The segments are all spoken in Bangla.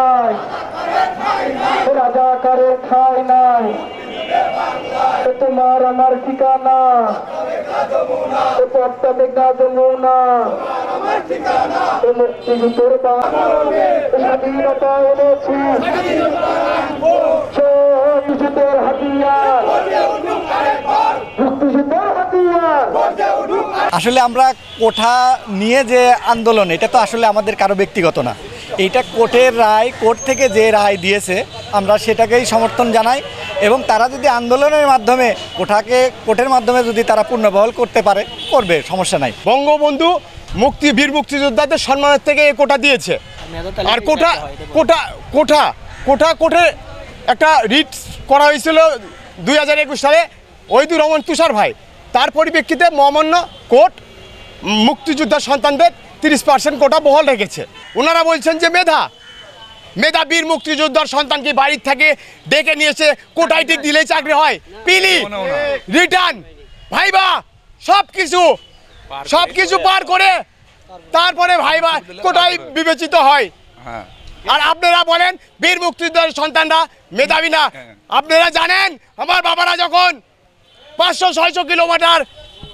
নাই। রাজাকারে ঠাই নাই। তোমার আমার ঠিকানা। পথটা দেখা যমুনা। মুক্তিযুদ্ধের বাণ, স্বাধীনতা এনেছি। আসলে আমরা কোঠা নিয়ে যে আন্দোলন এটা তো আসলে আমাদের কারও ব্যক্তিগত না। এইটা কোর্টের রায় কোর্ট থেকে যে রায় দিয়েছে আমরা সেটাকেই সমর্থন জানাই এবং তারা যদি আন্দোলনের মাধ্যমে কোঠাকে কোর্টের মাধ্যমে যদি তারা পূর্ণবহল করতে পারে করবে সমস্যা নাই। বঙ্গবন্ধু মুক্তি বীর মুক্তিযোদ্ধাদের সম্মানের থেকে এ কোটা দিয়েছে। আর কোটা কোটা কোটা কোটা কোর্টে একটা রিট করা হয়েছিল দুই হাজার একুশ সালে ওইদুর রহমান তুষার ভাই। তার পরিপ্রেক্ষিতে মহামান্য কোর্ট মুক্তিযোদ্ধার সন্তানদের তিরিশ পার্সেন্ট কোটা বহাল রেখেছে। ওনারা বলছেন যে মেধা। মেধা বীর মুক্তিযোদ্ধার সন্তানকে বাড়ির থেকে ডেকে নিয়েছে কোটায় টিক দিলেই চাকরি হয়? পিলি রিটার্ন ভাইবা সব কিছু সব কিছু পার করে তারপরে ভাইবা কোটায় বিবেচিত হয়। আর আপনারা বলেন বীর মুক্তিযোদ্ধার সন্তানরা মেধাবী না। আপনারা জানেন আমার বাবারা যখন পাঁচশো ছয়শো কিলোমিটার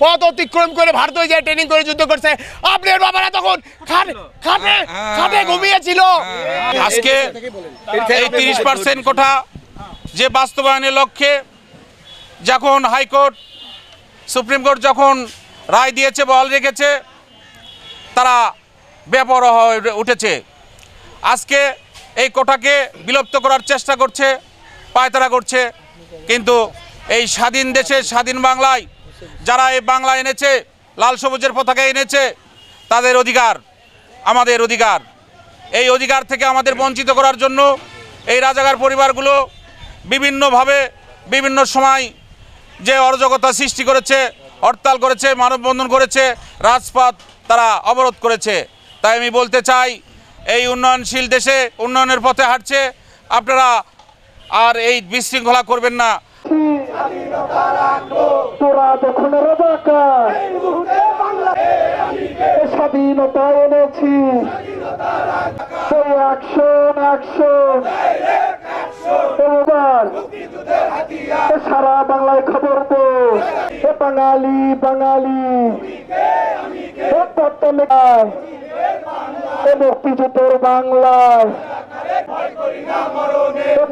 পথ অতিক্রম করে ভারতে যায় ট্রেনিং করে যুদ্ধ করছে আপনার বাবারা তখন খাটে খাটে খাটে ঘুমিয়েছিল। আজকে এই তিরিশ পার্সেন্ট কোঠা যে বাস্তবায়নের লক্ষ্যে যখন হাইকোর্ট সুপ্রিম কোর্ট যখন রায় দিয়েছে বল রেখেছে তারা বেপরোয়া হয়ে উঠেছে। আজকে এই কোটাকে বিলুপ্ত করার চেষ্টা করছে পায়তারা করছে। কিন্তু এই স্বাধীন দেশে স্বাধীন বাংলায় যারা এই বাংলা এনেছে, লাল সবুজের পতাকা এনেছে, তাদের অধিকার, আমাদের অধিকার। এই অধিকার থেকে আমাদের বঞ্চিত করার জন্য এই রাজাকার পরিবারগুলো বিভিন্নভাবে, বিভিন্ন সময় যে অরাজকতা সৃষ্টি করেছে, হরতাল করেছে, মানববন্ধন করেছে, রাজপথ তারা অবরোধ করেছে। তাই আমি বলতে চাই, এই উন্নয়নশীল দেশে উন্নয়নের পথে হাঁটছে, আপনারা আর এই বিশৃঙ্খলা করবেন না। তোরা যখন রাজাকার স্বাধীনতা এনেছি। সেই অ্যাকশন অ্যাকশন এবার এ সারা বাংলায় খবর দে এ বাঙালি বাঙালি। এ মুক্তিযুদ্ধের বাংলায়।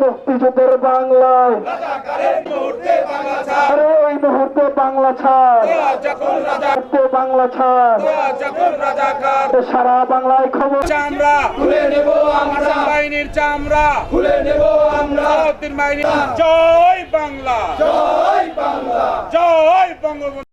মুক্তিযুদ্ধের বাংলায়। আরে এই মুহূর্তে বাংলা ছাড়। বাংলা ছাড়। সারা বাংলায় খবর। চামড়া। খুলে নেব আমরা। বাহিনীর চামড়া। খুলে নেব আমরা। জয় বাংলা। জয় বাংলা। জয় বঙ্গবন্ধু।